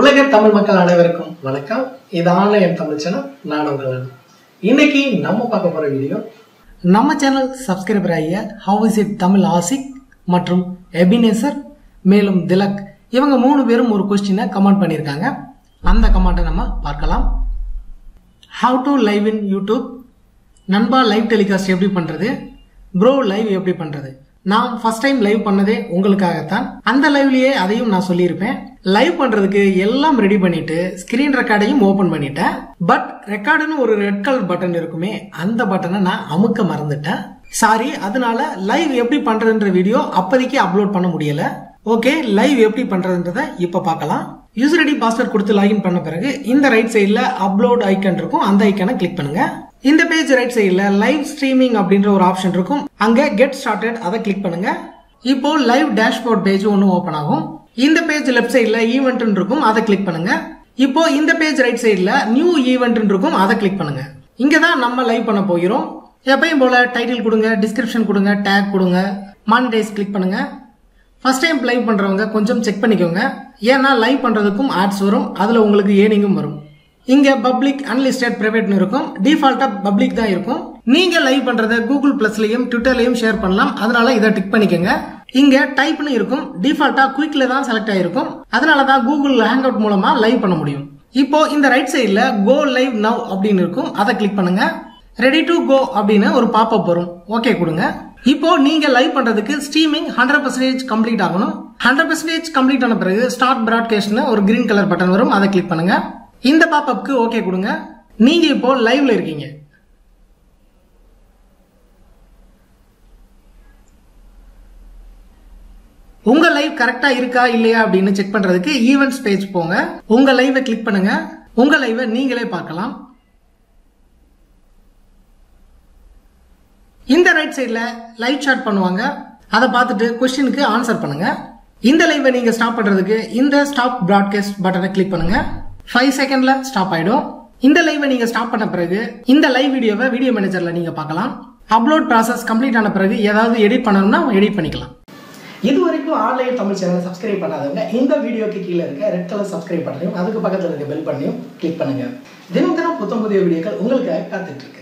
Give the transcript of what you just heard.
உலக தமிழ் மக்கள் அனைவருக்கும் வணக்கம். இதான ஆன்லைன் தமிழ் சேனல் நான் உங்கள் இன்னைக்கு நம்ம பார்க்க போற வீடியோ நம்ம சேனல் சப்ஸ்கிரைபர் ஆகிய how is it Tamil Ashiq மற்றும் எபினேசர் மேலும் திலக் இவங்க மூணு பேரும் ஒரு கொஸ்டினை கமெண்ட் பண்ணியிருக்காங்க. அந்த கமெண்ட்டை நம்ம பார்க்கலாம். How to live in YouTube நண்பா லைவ் டெலிகாஸ்ட் எப்படி பண்ணுறது ப்ரோ லைவ் எப்படி பண்ணுறது நான் ஃபர்ஸ்ட் டைம் லைவ் பண்ணதே உங்களுக்காகத்தான். அந்த லைவ்லயே அதையும் நான் சொல்லியிருப்பேன். லைவ் பண்றதுக்கு எல்லாம் ரெடி பண்ணிட்டு ஸ்கிரீன் ரெக்கார்டையும் ஓபன் பண்ணிட்டேன். பட் ரெக்கார்டுன்னு ஒரு ரெட் கலர் பட்டன் இருக்குமே அந்த பட்டனை நான் அமுக்க மறந்துட்டேன். சாரி அதனால லைவ் எப்படி பண்றதுன்ற வீடியோ அப்போதைக்கு அப்லோட் பண்ண முடியல. ஓகே லைவ் எப்படி பண்றதுன்றத இப்ப பார்க்கலாம். யூசர் ஐடி பாஸ்வேர்ட் கொடுத்து லாகின் பண்ண பிறகு இந்த ரைட் சைடில் அப்லோட் ஐக்கன் இருக்கும். அந்த ஐக்கனை கிளிக் பண்ணுங்க. இந்த பேஜ் ரைட் சைடில் லைவ் ஸ்ட்ரீமிங் அப்படின்ற ஒரு ஆப்ஷன் இருக்கும். அங்கே கெட் ஸ்டார்டட் அதை கிளிக் பண்ணுங்க. இப்போ லைவ் டேஷ்போர்ட் பேஜ் ஒன்று ஓப்பன் ஆகும். இந்த பேஜ் லெஃப்ட் சைடில் ஈவெண்ட் இருக்கும் அதை கிளிக் பண்ணுங்க. இப்போ இந்த பேஜ் ரைட் சைடில் நியூ ஈவெண்ட் இருக்கும் அதை கிளிக் பண்ணுங்க. இங்கே தான் நம்ம லைவ் பண்ண போகிறோம். எப்பயும் போல டைட்டில் கொடுங்க டிஸ்கிரிப்ஷன் கொடுங்க டேக் கொடுங்க. மானிடைஸ் கிளிக் பண்ணுங்க. ஃபர்ஸ்ட் டைம் லைவ் பண்ணுறவங்க கொஞ்சம் செக் பண்ணிக்கோங்க. ஏன்னா லைவ் பண்ணுறதுக்கும் ஆட்ஸ் வரும். அதில் உங்களுக்கு ஏர்னிங்கும் வரும். இங்கே பப்ளிக் அன்லிஸ்டட் ப்ரைவேட்னு இருக்கும். டிஃபால்ட்டாக பப்ளிக் தான் இருக்கும். நீங்கள் லைவ் பண்ணுறத கூகுள் ப்ளஸ்லையும் ட்விட்டர்லையும் ஷேர் பண்ணலாம். அதனால இதை டிக் பண்ணிக்கோங்க. இங்கே டைப்னு இருக்கும். டிஃபால்ட்டாக குயிக்கில் தான் செலக்ட் ஆகிருக்கும் அதனால தான் கூகுள் ஹேங் அவுட் மூலமாக லைவ் பண்ண முடியும். இப்போ இந்த ரைட் சைடில் கோ லைவ் நவ் அப்படின்னு இருக்கும். அதை கிளிக் பண்ணுங்க. ரெடி டு கோ அப்படின்னு ஒரு பாப்பப் வரும். ஓகே கொடுங்க. இப்போ நீங்க லைவ் பண்றதுக்கு ஸ்ட்ரீமிங் ஹண்ட்ரட் பர்சன்டேஜ் கம்ப்ளீட் ஆகணும். ஹண்ட்ரட் பர்சன்டேஜ் கம்ப்ளீட் ஆன பிறகு ஸ்டார்ட் பிராட்காஸ்ட்னு ஒரு கிரீன் கலர் பட்டன் வரும். அதை கிளிக் பண்ணுங்க. இந்த பாப்அப்க்கு ஓகே கொடுங்க. நீங்க இப்போ லைவ்ல இருக்கீங்க. உங்க லைவ் கரெக்டா இருக்கா இல்லையா அப்படின்னு செக் பண்றதுக்கு ஈவெண்ட்ஸ் பேஜ் போங்க. உங்க லைவை கிளிக் பண்ணுங்க. உங்க லைவை நீங்களே பார்க்கலாம். இந்த ரைட் சைடில் லைவ் சாட் பண்ணுவாங்க. அதை பார்த்துட்டு கொஸ்டினுக்கு ஆன்சர் பண்ணுங்க. இந்த லைவை நீங்கள் ஸ்டாப் பண்ணுறதுக்கு இந்த ஸ்டாப் ப்ராட்காஸ்ட் பட்டனை கிளிக் பண்ணுங்க. ஃபைவ் செகண்ட்ல ஸ்டாப் ஆயிடும். இந்த லைவை நீங்கள் ஸ்டாப் பண்ண பிறகு இந்த லைவ் வீடியோவை வீடியோ மேனேஜர்ல நீங்கள் பார்க்கலாம். அப்லோட் ப்ராசஸ் கம்ப்ளீட் ஆன பிறகு ஏதாவது எடிட் பண்ணணும்னா எடிட் பண்ணிக்கலாம். இது வரைக்கும் ஆன்லைன் தமிழ் சேனலை சப்ஸ்கிரைப் பண்ணாதவங்க இந்த வீடியோக்கு கீழே இருக்க ரெட் கலர் சப்ஸ்கிரைப் பண்ணையும் அதுக்கு பக்கத்தில் இருக்க பெல் பண்ணியும் கிளிக் பண்ணுங்க. தினம் தினம் புத்தம் புதிய வீடியோக்கள் உங்களுக்காக காத்துட்டு இருக்கு.